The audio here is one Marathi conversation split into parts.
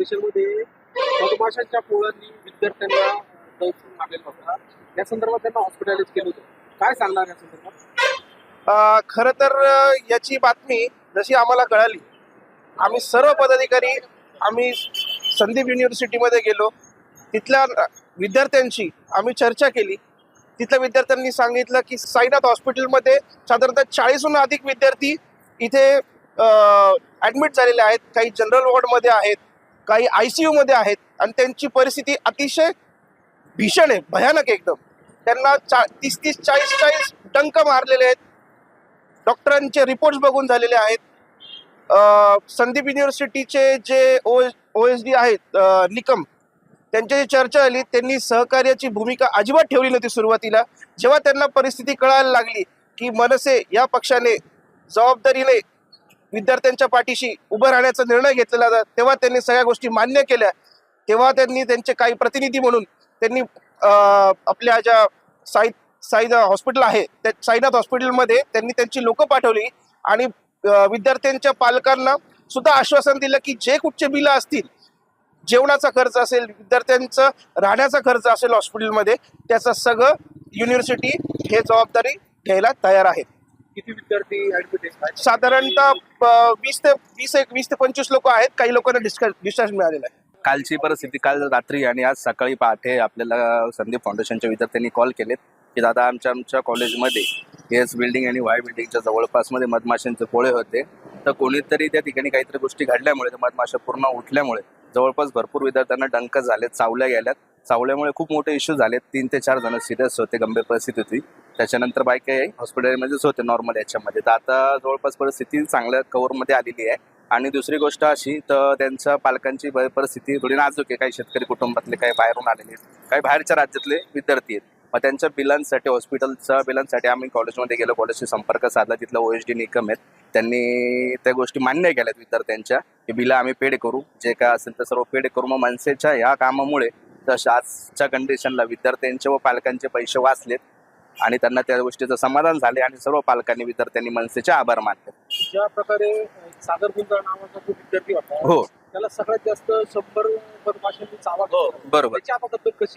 मधमाशांच्या पोळांनी विद्यार्थ्यांना दंश मारलेला होता. या संदर्भात त्यांना हॉस्पिटलाइज केलं होतं. काय सांगणार या संदर्भात? खरं तर याची बातमी जशी आम्हाला कळाली आम्ही सर्व पदाधिकारी आम्ही संदीप युनिव्हर्सिटीमध्ये गेलो. तिथल्या विद्यार्थ्यांशी आम्ही चर्चा केली. तिथल्या विद्यार्थ्यांनी सांगितलं की साईनाथ हॉस्पिटलमध्ये साधारणतः चाळीसहून अधिक विद्यार्थी इथे ॲडमिट झालेले आहेत. काही जनरल वॉर्डमध्ये आहेत. काही आय सी यूमध्ये आहेत आणि त्यांची परिस्थिती अतिशय भीषण आहे भयानक आहे एकदम. त्यांना चा तीस तीस चाळीस चाळीस डंक मारलेले आहेत. डॉक्टरांचे रिपोर्ट्स बघून झालेले आहेत. संदीप युनिव्हर्सिटीचे जे ओ ओ एस डी आहेत निकम त्यांच्या जी चर्चा झाली त्यांनी सहकार्याची भूमिका अजिबात ठेवली नव्हती सुरुवातीला. जेव्हा त्यांना परिस्थिती कळायला लागली की मनसे या पक्षाने जबाबदारीने विद्यार्थ्यांच्या पाठीशी उभं राहण्याचा निर्णय घेतलेला तेव्हा त्यांनी सगळ्या गोष्टी मान्य केल्या. तेव्हा त्यांनी त्यांचे काही प्रतिनिधी म्हणून त्यांनी आपल्या ज्या साई साईदा हॉस्पिटल आहे त्या साईनाथ हॉस्पिटलमध्ये त्यांनी त्यांची लोकं पाठवली आणि विद्यार्थ्यांच्या पालकांना सुद्धा आश्वासन दिलं की जे कुठचे बिलं असतील जेवणाचा खर्च असेल विद्यार्थ्यांचं राहण्याचा खर्च असेल हॉस्पिटलमध्ये त्याचं सगळं युनिव्हर्सिटी हे जबाबदारी घ्यायला तयार आहे. किती विद्यार्थी ऍडमिट आहेत साधारणतः वीस ते वीस एक वीस ते पंचवीस लोक आहेत. काही लोकांना डिस्चार्ज डिस्चार्ज मिळालेला आहे. कालची परिस्थिती काल रात्री आणि आज सकाळी पहाटे आपल्याला संदीप फाउंडेशनच्या विद्यार्थ्यांनी कॉल केलेत की दादा आमच्या आमच्या कॉलेजमध्ये एस बिल्डिंग आणि वाय बिल्डिंगच्या जवळपासमध्ये मधमाशांचे पोळे होते. तर कोणीतरी त्या ठिकाणी काहीतरी गोष्टी घडल्यामुळे त्या मधमाशा पूर्ण उठल्यामुळे जवळपास भरपूर विद्यार्थ्यांना डंक झालेत चावल्या गेल्यात. चावल्यामुळे खूप मोठे इश्यू झाले तीन ते चार जण सिरियस होते गंभीर परिस्थिती होती. त्याच्यानंतर बाकी हॉस्पिटलमध्येच होते नॉर्मल याच्यामध्ये. तर आता जवळपास परिस्थिती चांगल्या कव्हरमध्ये आलेली आहे. आणि दुसरी गोष्ट अशी तर त्यांच्या पालकांची परिस्थिती थोडी नाजूक आहे. काही शेतकरी कुटुंबातले काही बाहेरून आलेले आहेत. काही बाहेरच्या राज्यातले विद्यार्थी आहेत. मग त्यांच्या बिलांसाठी हॉस्पिटलच्या बिलांसाठी आम्ही कॉलेजमध्ये गेलो. कॉलेजशी संपर्क साधला. तिथलं ओ एच डी निकम आहेत. त्यांनी त्या गोष्टी मान्य केल्यात विद्यार्थ्यांच्या की बिलं आम्ही पेड करू. जे काय असेल ते सर्व पेड करू. मग मनसेच्या ह्या कामामुळे तशा आजच्या कंडिशनला विद्यार्थ्यांचे व पालकांचे पैसे वाचलेत. आणि त्यांना त्या गोष्टीचं समाधान झाले आणि सर्व पालकांनी विद्यार्थ्यांनी मनसेचे आभार मानले ज्या प्रकारे सागर गुंजाळ नावाचा जो विद्यार्थी होता हो त्याला सगळ्यात जास्त शंभर हो. बरोबर.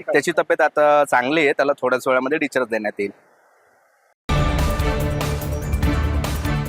त्याची तब्येत आता चांगली आहे त्याला थोड्याच वेळामध्ये डिस्चार्ज देण्यात येईल